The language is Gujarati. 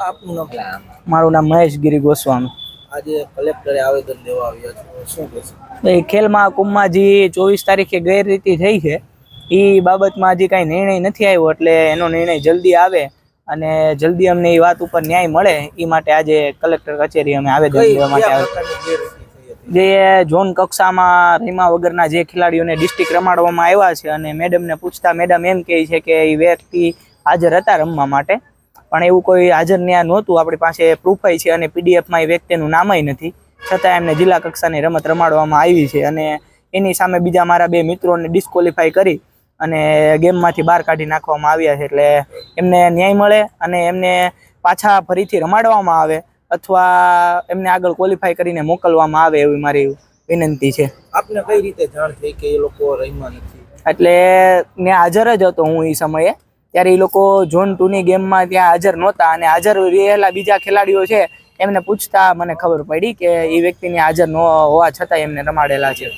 નામ? મારું નામ મહેશ ગિરી ગોસ્વામી. આજે કલેક્ટરે આવેદન દેવા આવ્યા છો. શું કહેશો? એ ખેલ મહાકુંભમાં જે ચોવીસ તારીખે ગેરરીતિ થઈ છે. એ બાબતમાં હજી કાંઈ નિર્ણય નથી આવ્યો એટલે એનો નિર્ણય જલ્દી આવે અને જલ્દી અમને એ વાત ઉપર ન્યાય મળે. એ માટે આજે કલેક્ટર કચેરી અમે આવેદન દેવા માટે કયા આવે પ્રકારની ગેરરીતિ થઈ હતી? જે ઝોન કક્ષામાં રીમા વગરના જે ખેલાડીઓને ડિસ્ટ્રિક્ટ રમાડવામાં આવ્યા છે અને મેડમને પૂછતા મેડમ એમ કહે છે કે એ વ્યક્તિ હાજર હતા રમવા માટે. પણ એવું કોઈ હાજર ન્યા નહોતું. આપણી પાસે પ્રૂફ છે અને પીડીએફમાં એ વ્યક્તિનું નામય નથી. છતાં એમને જિલ્લા કક્ષાની રમત રમાડવામાં આવી છે અને એની સામે બીજા મારા બે મિત્રોને ડિસ્કોલિફાઈ કરી અને ગેમમાંથી બહાર કાઢી નાખવામાં આવ્યા છે. એટલે એમને ન્યાય મળે અને એમને પાછા ફરીથી રમાડવામાં આવે અથવા એમને આગળ ક્વોલિફાય કરીને મોકલવામાં આવે એવી મારી વિનંતી છે. આપને કઈ રીતે જાણ થઈ કે એ લોકો રહીમાં નથી? એટલે મેં હાજર જ હતો હું એ સમયે. ત્યારે એ લોકો ઝોન ટુની ગેમમાં ત્યાં હાજર નહોતા અને હાજર રહેલા બીજા ખેલાડીઓ છે એમને પૂછતા મને ખબર પડી કે એ વ્યક્તિને હાજર ન હોવા છતાં એમને રમાડેલા છે.